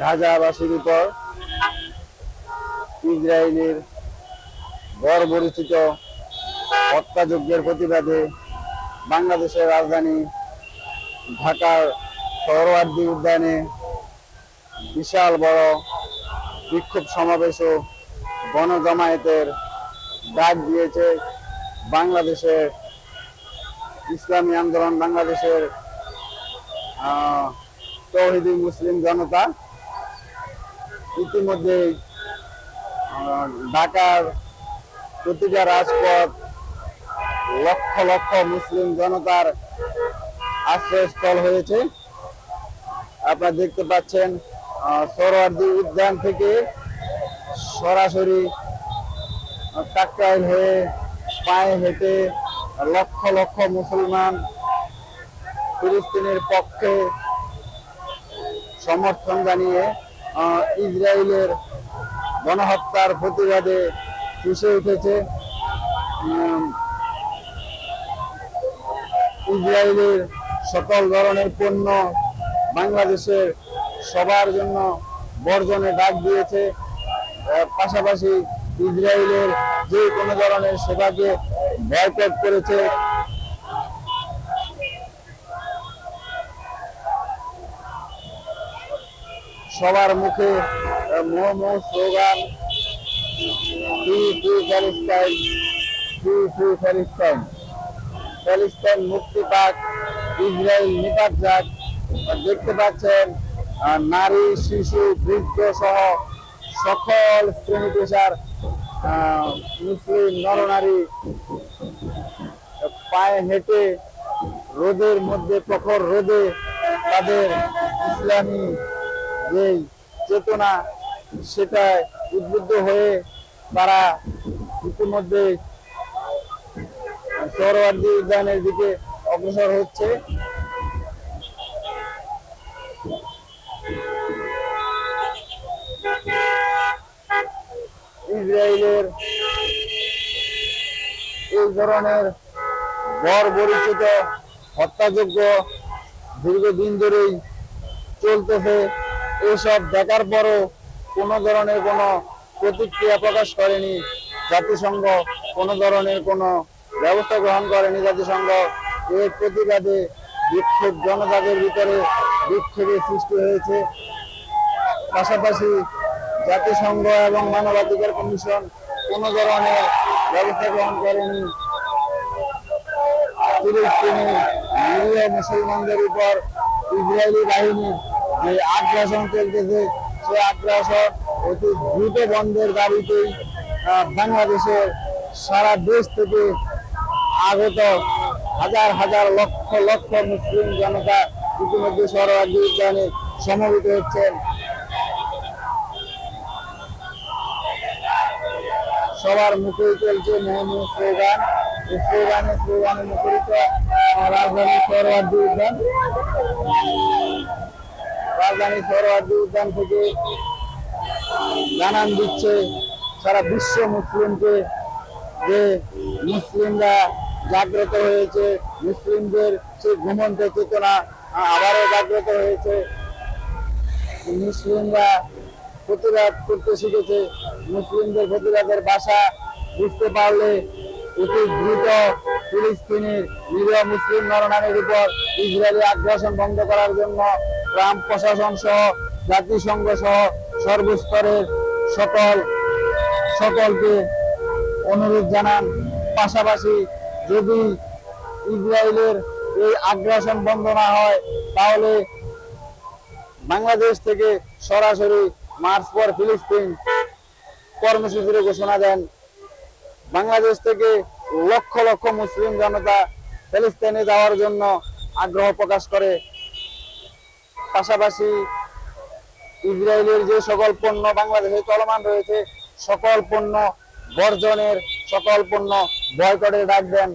গাজাবাসীর উপর ইসরায়েলের বর্বরিচিত হত্যাযজ্ঞের প্রতিবাদে বাংলাদেশের রাজধানী ঢাকার সহরওয়ার্দী উদ্যানে বিশাল বড় বিক্ষোভ সমাবেশ ও গণজমায়েতের ডাক দিয়েছে বাংলাদেশের ইসলামী আন্দোলন, বাংলাদেশের তৌহিদি মুসলিম জনতা। ইতিমধ্যে ঢাকার প্রতিটা রাজপথ লক্ষ লক্ষ মুসলিম জনতার আশ্রয়স্থল হয়েছে। আপনারা দেখতে পাচ্ছেন আহ, সোহরাওয়ার্দী উদ্যান থেকে সরাসরি টাকরাইল হয়ে পায়ে হেঁটে লক্ষ লক্ষ মুসলমান ফিলিস্তিনের পক্ষে সমর্থন জানিয়ে ইসরায়েলের গণহত্যার প্রতিবাদে ফুসে উঠেছে। ইসরায়েলের সকল ধরনের পণ্য বাংলাদেশের সবার জন্য বর্জনে ডাক দিয়েছে। পাশাপাশি ইসরায়েলের যে কোনো ধরনের সেবাকে বয়কট করেছে। সবার মুখে মোমো স্লোগান, ফ্রি মুক্তি পাক, ইসরায়েল নিপাত যাক। দেখতে পাচ্ছেন নারী, শিশু, বৃদ্ধ সহ সকল শ্রেণি পেশার মুসলিম নরনারী পায়ে হেঁটে রোদের মধ্যে, প্রখর রোদে তাদের ইসলামী যে চেতনা সেটায় উদ্বুদ্ধ হয়ে তারা ইতিমধ্যে সৌরওয়ার্দী উদ্যানের দিকে অগ্রসর হচ্ছে। ইসরায়েলের এই ধরনের বর্বরিচিত হত্যাযোগ্য দীর্ঘদিন ধরেই চলতেছে। এসব দেখার পরও কোনো ধরনের কোনো প্রতিক্রিয়া প্রকাশ করেনি জাতিসংঘ, কোনো ধরনের কোনো ব্যবস্থা গ্রহণ করেনি জাতিসংঘ। এর প্রতিবাদে বিক্ষোভ, জনতাদের ভিতরে বিক্ষোভের সৃষ্টি হয়েছে। পাশাপাশি জাতিসংঘ এবং মানবাধিকার কমিশন কোনো ধরনের ব্যবস্থা গ্রহণ করেনি। ফিলিস্তিনি নিরীহ মুসলমানদের উপর ইসরায়েলি বাহিনীর যে আগ্রাসন চলতেছে, সে আগ্রাসন অতি দ্রুত বন্ধের দাবিতেই বাংলাদেশের সারা দেশ থেকে আগত হাজার হাজার লক্ষ লক্ষ মুসলিম জনতা ইতিমধ্যে সরোয়ার্দী উদ্যানে সমবেত হচ্ছেন। সবার মুখেই চলছে মোহাম্মদ স্লোগান। স্লোগানে স্লোগানে মুখরিত রাজধানী সরোয়ার্দী উদ্যান রাজধানী সরোয়ার্দী উদ্যান থেকে জানান দিচ্ছে সারা বিশ্ব মুসলিমকে যে মুসলিমরা জাগ্রত হয়েছে, মুসলিমদের সেই ঘুমন্ত চেতনা আবারও জাগ্রত হয়েছে। মুসলিমরা প্রতিবাদ করতে শিখেছে, মুসলিমদের প্রতিবাদের বাসা বুঝতে পারলে অতি দ্রুত ফিলিস্তিনের নিরীহ মুসলিম নরনারীর উপর ইসরায়েলি আগ্রাসন বন্ধ করার জন্য ট্রাম্প প্রশাসন সহ, জাতিসংঘ সহ, সর্বস্তরের সকল, সকলকে অনুরোধ জানান। পাশাপাশি যদি ইসরায়েলের এই আগ্রাসন বন্ধ না হয়, তাহলে বাংলাদেশ থেকে সরাসরি মার্চ পর ফিলিস্তিন কর্মসূচির ঘোষণা দেন। বাংলাদেশ থেকে লক্ষ লক্ষ মুসলিম জনতা ফিলিস্তিনে যাওয়ার জন্য আগ্রহ প্রকাশ করে। পাশাপাশি ইসরায়েলের যে সকল পণ্য বাংলাদেশে চলমান রয়েছে, সকল পণ্য বর্জনের, সকল পণ্য বয়কটের ডাক দেন